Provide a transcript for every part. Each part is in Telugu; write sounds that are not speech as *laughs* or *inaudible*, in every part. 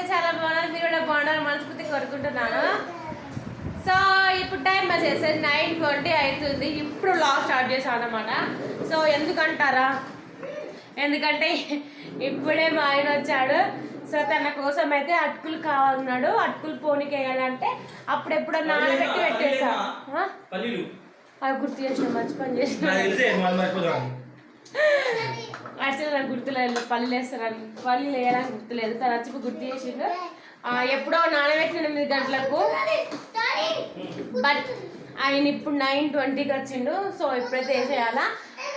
నేనైతే చాలా బాగున్నాను మీరు కూడా బాగున్నారు మనస్ఫూర్తి కోరుకుంటున్నాను. సో ఇప్పుడు టైం వచ్చేసి నైన్ ట్వంటీ అవుతుంది. ఇప్పుడు లాగ్ స్టార్ట్ చేశాను అనమాట సో ఎందుకంటారా? ఎందుకంటే ఇప్పుడే మా ఆయన వచ్చాడు. సో తన కోసం అయితే అటుకులు కావాలన్నాడు. అటుకులు పోనీకి వేయాలంటే అప్పుడెప్పుడు నానబెట్టి పెట్టేసా? పల్లీలు. అవి గుర్తు చేసిన మంచి పని చేసిన. *laughs* నాకు గుర్తులేదు పల్లీలు వేస్తారని. పల్లీలు వేయడానికి గుర్తులేదు తను వచ్చి గుర్తు చేసిండు. ఎప్పుడో నానబెట్టిన ఎనిమిది గంటలకు బట్ ఆయన ఇప్పుడు నైన్ ట్వంటీకి వచ్చిండు. సో ఇప్పుడైతే వేసేయాలా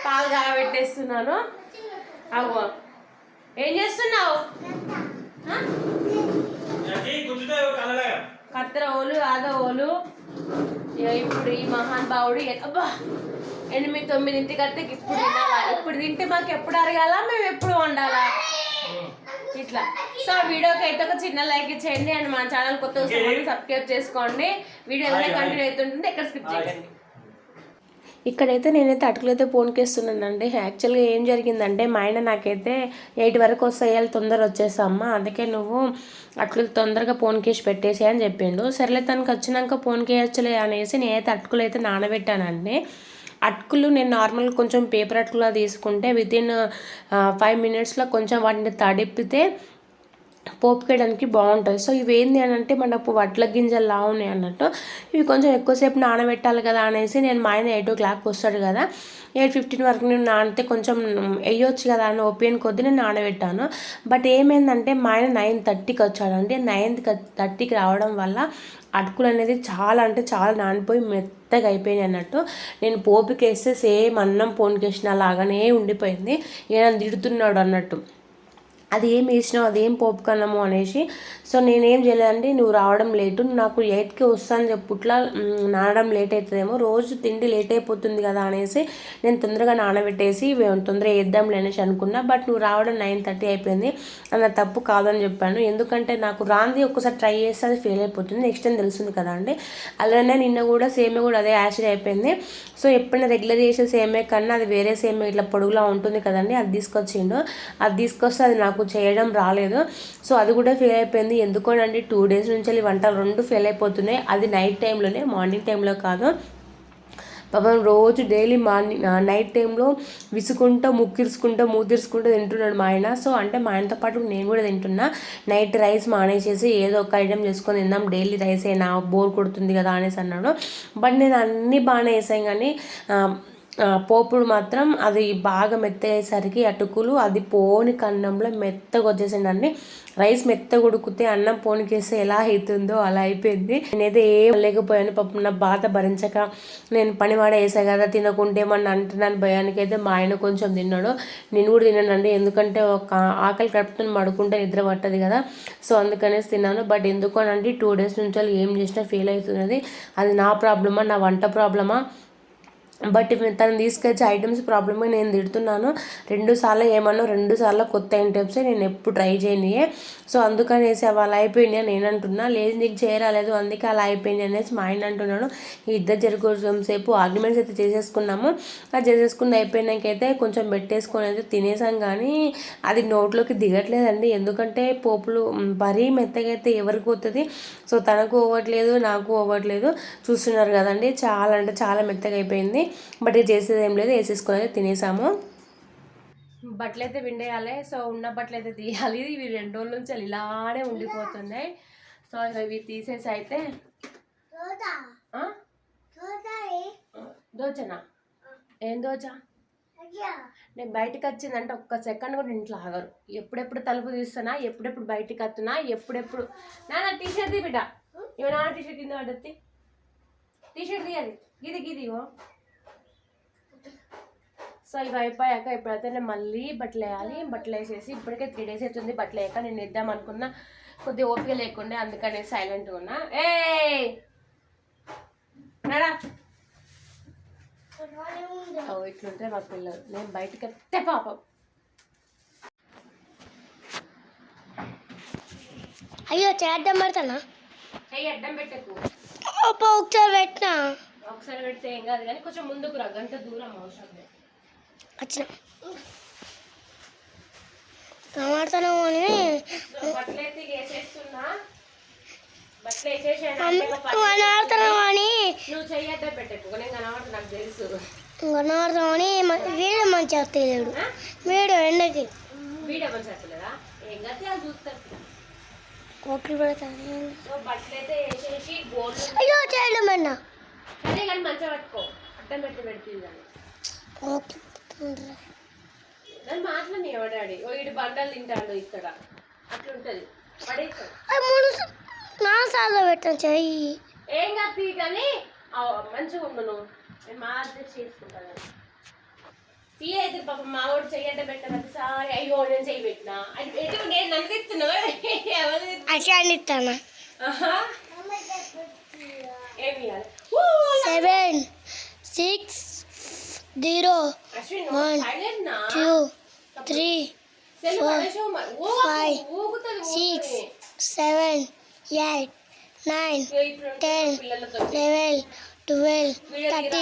పాలు కాబెట్టేస్తున్నాను అవ్వ. ఏం చేస్తున్నావు? కత్తెర ఓలు ఆదో ఓలు. ఇప్పుడు ఈ మహాన్ భావుడు అబ్బా! ఎనిమిది తొమ్మిదింటికి వస్తే ఇప్పుడు తినాలా? ఇప్పుడు తింటే మాకు ఎప్పుడు అరగాల? మేము ఎప్పుడు వండాలా? ఇట్లా. సో వీడియోకి అయితే ఒక చిన్న లైక్ ఇచ్చేయండి అండ్ మన ఛానల్ కొత్త సబ్స్క్రైబ్ చేసుకోండి. వీడియో ఏదైనా కంటిన్యూ అవుతుంటుంది. ఎక్కడ స్కిప్ చేయండి ఇక్కడైతే నేనైతే అటుకులైతే పోనికేస్తున్నానండి యాక్చువల్గా ఏం జరిగిందంటే మా ఆయన నాకైతే ఎయిట్ వరకు వస్తాయి తొందర వచ్చేసమ్మా అందుకే నువ్వు అటుకులు తొందరగా పోనికేసి పెట్టేసి అని చెప్పిండు. సర్లే తనకు వచ్చినాక పోనికేయచ్చులే అనేసి నేనైతే అటుకులు అయితే నానబెట్టానండి. అటుకులు నేను నార్మల్ కొంచెం పేపర్ అటుకులా తీసుకుంటే విత్ ఇన్ ఫైవ్ మినిట్స్లో కొంచెం వాటిని తడిపితే పోపుకేయడానికి బాగుంటుంది. సో ఇవి ఏంది అని అంటే మనకు వడ్ల గింజలు ఉన్నాయి అన్నట్టు. ఇవి కొంచెం ఎక్కువసేపు నానబెట్టాలి కదా అనేసి నేను మా ఆయన ఎయిట్ ఓ క్లాక్ వస్తాడు కదా. ఎయిట్ ఫిఫ్టీన్ వరకు నేను నానితే కొంచెం వేయొచ్చు కదా అని ఒపీనియన్ కొద్దీ నేను నానబెట్టాను. బట్ ఏమైందంటే మా ఆయన నైన్ థర్టీకి వచ్చాడండి నైన్ థర్టీకి రావడం వల్ల అటుకులు అనేది చాలా అంటే చాలా నానిపోయి మెత్తగా అయిపోయినాయి అన్నట్టు. నేను పోపుకేస్తే సేమ్ అన్నం పోనికేసిన లాగానే ఉండిపోయింది. ఈయన తిడుతున్నాడు అన్నట్టు. అది ఏం వేసినావు అది ఏం పోపుకన్నాము అనేసి. సో నేనేం చేయలేదండి నువ్వు రావడం లేటు నాకు ఎయిట్కి వస్తాను చెప్పుట్లా నానడం లేట్ అవుతుందేమో రోజు తిండి లేట్ అయిపోతుంది కదా అనేసి నేను తొందరగా నానబెట్టేసి తొందరగా వేద్దాంలే అనేసి అనుకున్నా. బట్ నువ్వు రావడం నైన్ థర్టీ అయిపోయింది. అన్న తప్పు కాదని చెప్పాను. ఎందుకంటే నాకు రాంది ఒక్కసారి ట్రై చేస్తే అది ఫెయిల్ అయిపోతుంది. నెక్స్ట్ టైం తెలుస్తుంది కదా అండి. అలానే నిన్న కూడా సేమే కూడా అదే యాసిడ్ అయిపోయింది. సో ఎప్పుడైనా రెగ్యులర్ చేసే సేమే కన్నా అది వేరే సేమే ఇట్లా పొడుగులా ఉంటుంది కదండి. అది తీసుకొచ్చిండు. అది తీసుకొస్తే అది నాకు చేయడం రాలేదు. సో అది కూడా ఫెయిల్ అయిపోయింది. ఎందుకోనండి? టూ డేస్ నుంచి వెళ్ళి వంటలు రెండు ఫెయిల్ అయిపోతున్నాయి. అది నైట్ టైంలోనే మార్నింగ్ టైంలో కాదు. పాపం రోజు డైలీ మార్నింగ్ నైట్ టైంలో విసుకుంటూ ముక్కిరుచుకుంటూ మూతిరుచుకుంటూ తింటున్నాడు మా ఆయన. సో అంటే మా ఆయనతో పాటు నేను కూడా తింటున్నా. నైట్ రైస్ మానేసేసి ఏదో ఒక ఐటెం చేసుకొని తిందాం. డైలీ రైస్ అయినా బోర్ కొడుతుంది కదా అనేసి అన్నాడు. బట్ నేను అన్నీ బాగానే వేసాను కానీ పోపుడు మాత్రం అది బాగా మెత్తయ్యేసరికి అటుకులు అది పోని కన్నంలో మెత్తగా వచ్చేసిందండి. రైస్ మెత్తగా ఉడికితే అన్నం పోనికేస్తే ఎలా అవుతుందో అలా అయిపోయింది. నేనైతే ఏం లేకపోయాను పాపం నా బాధ భరించక నేను పని వేసా కదా తినకుంటే ఏమన్నా అంటున్నాను భయానికి అయితే మా ఆయన కొంచెం తిన్నాడు. నేను కూడా తిన్నానండి ఎందుకంటే ఒక ఆకలి కడుపుతో మడుకుంటే నిద్ర పట్టదు కదా. సో అందుకనేసి తిన్నాను. బట్ ఎందుకోనండి టూ డేస్ నుంచి వాళ్ళు ఏం చేసినా ఫీల్ అవుతున్నది. అది నా ప్రాబ్లమా నా వంట ప్రాబ్లమా? బట్ తను తీసుకొచ్చే ఐటమ్స్ ప్రాబ్లమే నేను తిడుతున్నాను. రెండు సార్లు ఏమన్నా రెండు సార్లు కొత్త ఐటమ్స్ నేను ఎప్పుడు ట్రై చేయనియే. సో అందుకనేసి అవి అలా అని నేను అంటున్నా. లేదు నీకు చేయరాలేదు అందుకే అలా అయిపోయింది అనేసి మా ఆయన అంటున్నాడు. ఈ ఇద్దరు జరుగుతాం సేపు ఆర్గ్యుమెంట్స్ అయితే చేసేసుకున్నాము. అది చేసేసుకుని అయిపోయినాకైతే కొంచెం పెట్టేసుకొని అయితే తినేసాం కానీ అది నోట్లోకి దిగట్లేదండి. ఎందుకంటే పోపులు మరీ మెత్తగా అయితే ఎవరికి పోతుంది? సో తనకు అవ్వట్లేదు నాకు అవ్వట్లేదు చూస్తున్నారు కదండి చాలా అంటే చాలా మెత్తగా అయిపోయింది. బట్ ఇది చేసేది ఏం లేదు వేసేసుకొని అయితే తినేసాము. బట్టలు అయితే విండేయాలి సో ఉన్న బట్టలు అయితే తీయాలి. ఇవి రెండు రోజుల నుంచి ఇలానే ఉండిపోతున్నాయి. సో ఇక ఇవి తీసేసి అయితే? దోచనా ఏం? దోచ నేను బయటకు వచ్చిందంటే ఒక్క సెకండ్ కూడా ఇంట్లో ఆగరు. ఎప్పుడెప్పుడు తలుపు తీస్తున్నా ఎప్పుడెప్పుడు బయటికి వస్తున్నా ఎప్పుడెప్పుడు నాన్న టీ షర్ట్ తీ బిడ్డ. ఇవ నాన్న టీ షర్ట్ కింద పడ్డది టీ షర్ట్ తీయాలి గిది గిది ఇగో. సో ఇవి అయిపోయాక ఇప్పుడైతే నేను మళ్ళీ బట్టలు వేయాలి. బట్టలు వేసేసి ఇప్పటికే త్రీ డేస్ అవుతుంది. బట్టలు వేయక నేను ఇద్దాం అనుకున్నా. కొద్దిగా ఓపిక లేకుండే అందుకనే సైలెంట్గా ఉన్నా. ఏ నడా? ఇట్లుంటే మా పిల్లలు. నేను బయటకు వస్తే పాపం. అయ్యో చేద్దాం పడతానా? చెయ్యి అడ్డం పెట్టకు. ఒకసారి పెట్టినా? ఒకసారి పెడితే ఏం కాదు కానీ కొంచెం ముందుకు రా. గంట దూరం అవసరం లేదు. వచ్చిన. కనబడతాను అని. వీడియో మంచిగా తెలియడు? వీడియో ఎండకి మంచి పెడతాను. అయ్యో చేయడం అన్న. సరే కానీ మంచిగా పట్టుకో. అడ్డం పెట్టి పెడుతుంది దాన్ని. కోకిలు దాన్ని మాట్లాడి ఎవడాడి ఓ ఇటు బండలు తింటాడు ఇక్కడ. అట్లుంటది. పడేస్తాడు నా పెట్టాను చెయ్యి. ఏం కాదు కానీ ఆ, మంచిగా ఉండు నువ్వు. నేను మా అడ్జస్ట్ చేసుకుంటాను. అయితే పాప మా వాడు చెయ్యంటే పెట్టిన ప్రతిసారి అయ్యో నేను చెయ్యి పెట్టినా? అది ఎటు నేను నన్ను తెస్తున్నావా *laughs* ఎవరు అట్లా ఇస్తాను? ఆహా. ఏమి seven six zero Ashwin One, silent నా? టూ త్రీ five, ఊగుతది, సిక్స్. సెవెన్ ఎయిట్ నైన్ పిల్లలతో eleven twelve thirty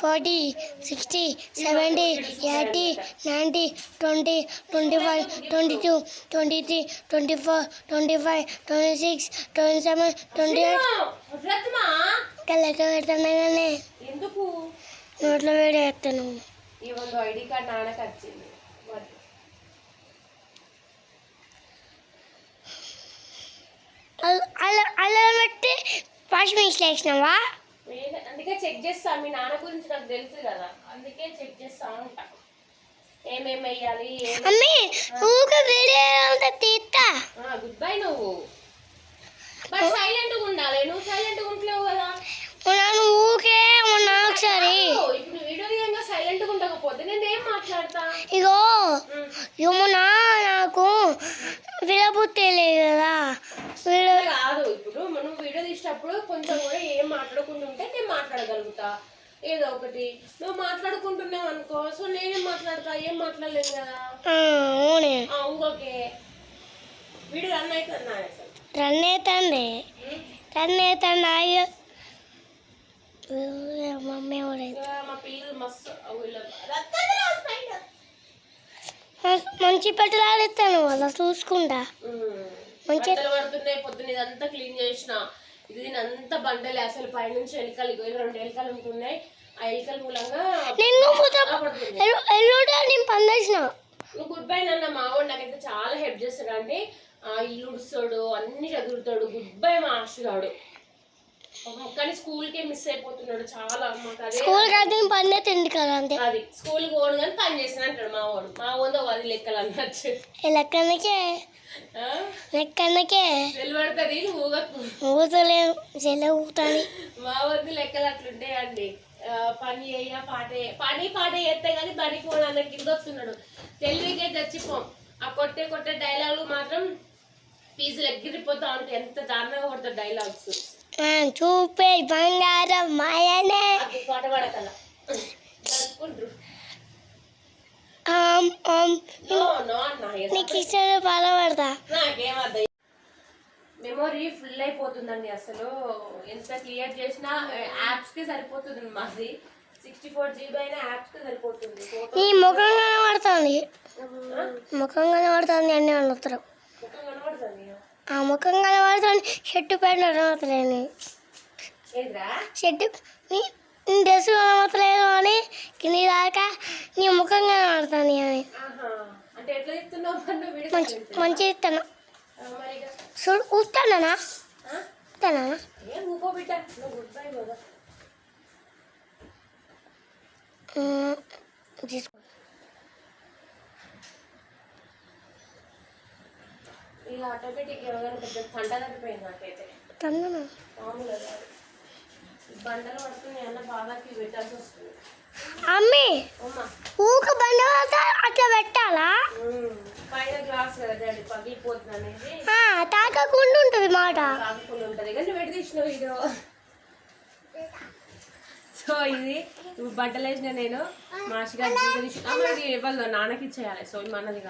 forty sixty seventy eighty ninety twenty twenty five twenty two twenty three twenty four twenty five twenty six twenty seven twenty eight లెక్క పెడతాను కానీ ఎందుకు నోట్లో వేడి వేస్తాను ఐడి కార్డ్ నాన్నకి వచ్చింది. అలా అలా పెట్టి ఫస్ట్ మిక్స్ వేసినావా నేను- అందుకే చెక్ చేస్తా. మీ నాన్న గురించి నాకు తెలుసు కదా. అందుకే చెక్ చేస్తా ఉంటా. ఏమేమి వేయాలి అమ్మి వీడియో అంతా తీస్తా గుడ్ బై నువ్వు. బట్ సైలెంట్గా ఉండాలి. నువ్వు సైలెంట్గా ఉంటలేవు కదా. ఊకే మొన్న ఒకసారి ఓ, ఇప్పుడు వీడియో విధంగా సైలెంట్ ఉండకపోతే నేను ఏం మాట్లాడతా? ఇగో. యమున నాకు విడబుద్ధి లేదు కదా. విడ కాదు ఇప్పుడు మనం వీడియో తీసేటప్పుడు కొంచెం కూడా ఏం మాట్లాడకుండా ఉంటే నేను మాట్లాడగలుగుతా. ఏదో ఒకటి. నువ్వు మాట్లాడుకుంటున్నావు అనుకో సో నేనేం మాట్లాడతా? ఏం మాట్లాడలేదు కదా? ఇంకొకే వీడియో రన్ అవుతుంది రన్ అవుతుంది. రన్ అవుతుంది మమ్మీ. మంచి పెట్టలాడిస్తాను వాళ్ళ చూసుకుంటా. మంచి- పొద్దున్న ఇదంతా క్లీన్ చేసిన. ఇది అంతా బండలే అసలు పైనుంచి ఎలుకలు రెండు ఎలుకలు ఉంటున్నాయి. ఆ ఎలుకల మూలంగా నేను చేసిన నువ్వు గుడ్ బై నాన్న మావాడు నాకైతే చాలా హెల్ప్ చేస్తాడు అంటే ఆ ఇల్లు ఉడుస్తాడు అన్ని చదువుతాడు. గుడ్ బై మా ఆశగాడు కానీ స్కూల్కే మిస్ అయిపోతున్నాడు చాలా మాకు అదే స్కూల్ కాదు నేను పని తిండి కదా అంతే. అది స్కూల్ పోను కానీ పని చేసిన అంటాడు మా వాడు. మా వందో అది లెక్కలు అన్నట్టు. లెక్కనకే? లెక్కనకే? నిలబడుతుంది ఊగకు. ఊతలేను చెల్లె ఊతాని మా వద్దు లెక్కలు అట్లుంటాయండి ఆ, పని చేయ పాట పని పాట చేస్తే కానీ బడి ఫోన్ అన్న కింద వస్తున్నాడు. తెలివికే తెచ్చిపోం ఆ కొట్టే కొట్టే డైలాగులు మాత్రం ఫీజులు ఎగిరిపోతా ఉంటాయి ఎంత దారుణంగా కొడతారు డైలాగ్స్ చూపే బంగారం మాయనే. నీకు ఇష్టం నాకేమద్దు మెమొరీ ఫుల్ అయిపోతుందండి అసలు. ఎంత క్లియర్ చేసినా యాప్స్కి సరిపోతుంది మాది. సిక్స్టీ ఫోర్ జీబీ అయినా యాప్స్కి సరిపోతుంది. ఫోటో నీ ముఖం కనబడుతుంది ముఖం కనబడుతుంది అన్నీ కనబడుతుంది ఆ ముఖం కనబడుతుంది. షర్టు ప్యాంట్ కనబడతలేదు ఏదిరా? షర్టు నీ డ్రెస్ కనబడతలేదు అని కింది దాకా నీ ముఖం కనబడుతుంది అని. మంచి మంచి ఇస్తాను చూడు బై కదా. తీసుకో. ఆటోమేటిక్ పెద్ద తండ తగ్గిపోయింది నాకైతే. తన్నాను మామూలుగా కాదు. ఈ బండలు పడుతున్నాయి అన్న బాబాకి పెట్టాల్సి వస్తుంది. అమ్మి! అమ్మా. ఊక బండి పడితే అట్లా పెట్టాలా? పైన గ్లాస్ కదా డాడీ పగిలిపోతుంది అనేది. తాకకుండా ఉంటుంది మాట. ఉంటుంది. కానీ తీసిన వీడియో సో ఇది బట్టలు వేసిన నేను. ఇది ఇవ్వాలి నాన్నకి ఇచ్చేయాలి. సో ఇది మనది కాదు.